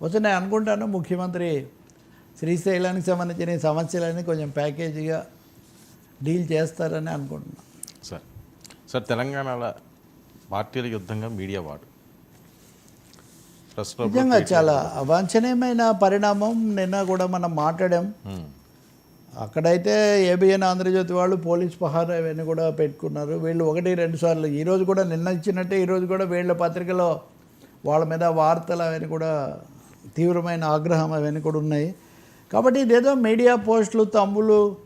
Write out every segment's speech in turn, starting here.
వచ్చి నేను అనుకుంటాను ముఖ్యమంత్రి శ్రీశైలానికి సంబంధించిన సమస్యలన్నీ కొంచెం ప్యాకేజీగా డీల్ చేస్తారని అనుకుంటున్నాను సార్ సార్ తెలంగాణలో పార్టీల యుద్ధంగా మీడియా వాడు. నిజంగా చాలా అవాంఛనీయమైన పరిణామం నిన్న కూడా మనం మాట్లాడాం. అక్కడైతే ఏబిఎన్ ఆంధ్రజ్యోతి వాళ్ళు పోలీస్ పహారా ఇవన్నీ కూడా పెట్టుకున్నారు. వీళ్ళు ఒకటి రెండు సార్లు. ఈరోజు కూడా నిన్న ఇచ్చినట్టే ఈరోజు కూడా వీళ్ళ పత్రికలో వాళ్ళ మీద వార్తలు అవన్నీ కూడా తీవ్రమైన ఆగ్రహం అవన్నీ కూడా ఉన్నాయి. కాబట్టి ఇదేదో మీడియా పోస్టులు తమ్ములు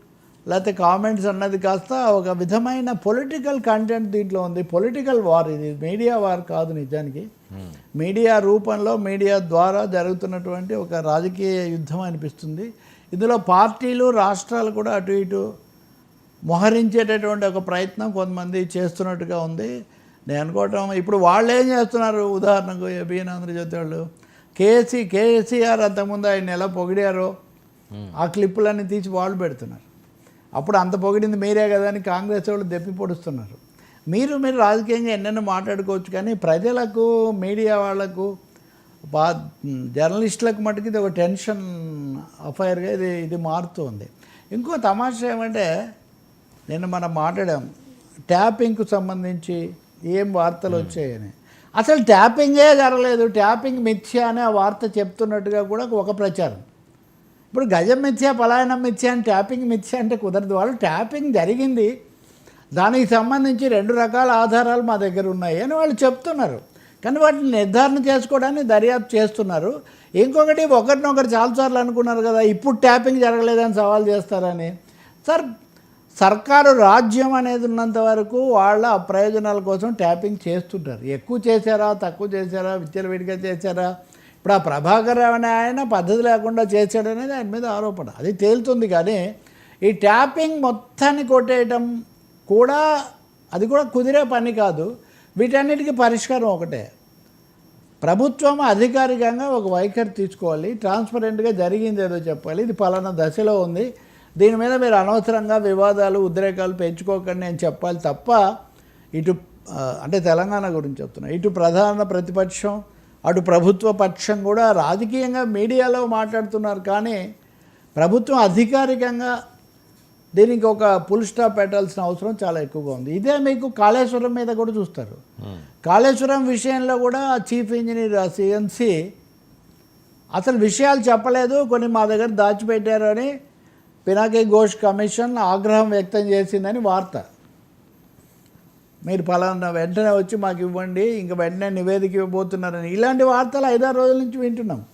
లేకపోతే కామెంట్స్ అన్నది కాస్త ఒక విధమైన పొలిటికల్ కంటెంట్ దీంట్లో ఉంది. పొలిటికల్ వార్ ఇది. మీడియా వార్ కాదు నిజానికి. మీడియా రూపంలో మీడియా ద్వారా జరుగుతున్నటువంటి ఒక రాజకీయ యుద్ధం అనిపిస్తుంది. ఇందులో పార్టీలు రాష్ట్రాలు కూడా అటు ఇటు మోహరించేటటువంటి ఒక ప్రయత్నం కొంతమంది చేస్తున్నట్టుగా ఉంది. నేను అనుకోవటం ఇప్పుడు వాళ్ళు ఏం చేస్తున్నారు? ఉదాహరణకు ఏబిఎన్ ఆంధ్రజ్యోతి వాళ్ళు. కేసీ కేసీఆర్ అంతకుముందు ఆయన ఎలా పొగిడారో ఆ క్లిప్పులన్నీ తీసి వాళ్ళు పెడుతున్నారు. అప్పుడు అంత పొగిడింది మీరే కదా అని కాంగ్రెస్ వాళ్ళు దెప్పి పొడుస్తున్నారు. మీరు మీరు రాజకీయంగా ఎన్నెన్నో మాట్లాడుకోవచ్చు కానీ ప్రజలకు మీడియా వాళ్ళకు బా జర్నలిస్టులకు మటుకు ఇది ఒక టెన్షన్ అఫైర్గా ఇది ఇది మారుతుంది. ఇంకో తమాషా ఏమంటే నిన్న మనం మాట్లాడాం ట్యాపింగ్కు సంబంధించి ఏం వార్తలు వచ్చాయని. అసలు ట్యాపింగే జరగలేదు. ట్యాపింగ్ మిథ్య అనే వార్త చెప్తున్నట్టుగా కూడా ఒక ప్రచారం. ఇప్పుడు గజం మిథ్య పలాయనం మిథ్య అని ట్యాపింగ్ మిథ్య అంటే కుదరదు. వాళ్ళు ట్యాపింగ్ జరిగింది. దానికి సంబంధించి రెండు రకాల ఆధారాలు మా దగ్గర ఉన్నాయి అని వాళ్ళు చెప్తున్నారు. కానీ వాటిని నిర్ధారణ చేసుకోవడానికి దర్యాప్తు చేస్తున్నారు. ఇంకొకటి ఒకరినొకరు చాలాసార్లు అనుకున్నారు కదా ఇప్పుడు ట్యాపింగ్ జరగలేదని సవాల్ చేస్తారని. సార్ సర్కారు రాజ్యం అనేది ఉన్నంత వరకు వాళ్ళ ప్రయోజనాల కోసం ట్యాపింగ్ చేస్తుంటారు. ఎక్కువ చేశారా తక్కువ చేశారా విచ్చలవిడిగా చేశారా? ఇప్పుడు ఆ ప్రభాకర్ అనే ఆయన పద్ధతి లేకుండా చేశాడనేది ఆయన మీద ఆరోపణ. అది తేలుతుంది కానీ ఈ ట్యాపింగ్ మొత్తాన్ని కొట్టేయటం కూడా అది కూడా కుదిరే పని కాదు. వీటన్నిటికీ పరిష్కారం ఒకటే. ప్రభుత్వం అధికారికంగా ఒక వైఖరి తీసుకోవాలి. ట్రాన్స్పరెంట్గా జరిగింది ఏదో చెప్పాలి. ఇది పలానా దశలో ఉంది. దీని మీద మీరు అనవసరంగా వివాదాలు ఉద్రేకాలు పెంచుకోకండి నేను చెప్పాలి తప్ప ఇటు అంటే తెలంగాణ గురించి చెప్తున్నా. ఇటు ప్రధాన ప్రతిపక్షం అటు ప్రభుత్వ పక్షం కూడా రాజకీయంగా మీడియాలో మాట్లాడుతున్నారు కానీ ప్రభుత్వం అధికారికంగా దీనికి ఒక ఫుల్ స్టాప్ పెట్టాల్సిన అవసరం చాలా ఎక్కువగా ఉంది. ఇదే మీకు కాళేశ్వరం మీద కూడా చూస్తారు. కాళేశ్వరం విషయంలో కూడా చీఫ్ ఇంజనీర్ సిఎన్సి అసలు విషయాలు చెప్పలేదు కొన్ని మా దగ్గర దాచిపెట్టారు అని పినాకి ఘోష్ కమిషన్ ఆగ్రహం వ్యక్తం చేసిందని వార్త. మీరు ఫలానా వెంటనే వచ్చి మాకు ఇవ్వండి ఇంకా వెంటనే నివేదిక ఇవ్వబోతున్నారని. ఇలాంటి వార్తలు ఐదారు రోజుల నుంచి వింటున్నాం.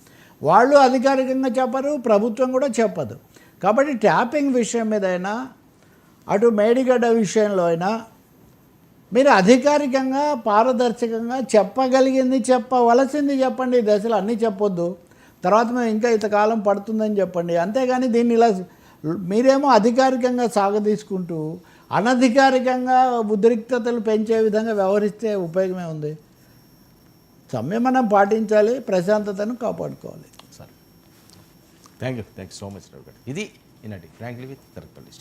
వాళ్ళు అధికారికంగా చెప్పరు ప్రభుత్వం కూడా చెప్పదు. కాబట్టి ట్యాపింగ్ విషయం మీద అయినా అటు మేడిగడ్డ విషయంలో అయినా మీరు అధికారికంగా పారదర్శకంగా చెప్పగలిగింది చెప్పవలసింది చెప్పండి. ఈ దశలో అన్నీ చెప్పొద్దు. తర్వాత మేము ఇంకా ఇంతకాలం పడుతుందని చెప్పండి. అంతేగాని దీన్ని ఇలా మీరేమో అధికారికంగా సాగదీసుకుంటూ అనధికారికంగా ఉద్రిక్తతలు పెంచే విధంగా వ్యవహరిస్తే ఉపయోగమే ఉంది. సంయమనం పాటించాలి ప్రశాంతతను కాపాడుకోవాలి. Sir. Thank you thank you so much Rao garu ఇది ఈనాటి ఫ్రాంక్లీ విత్ తెరపల్లి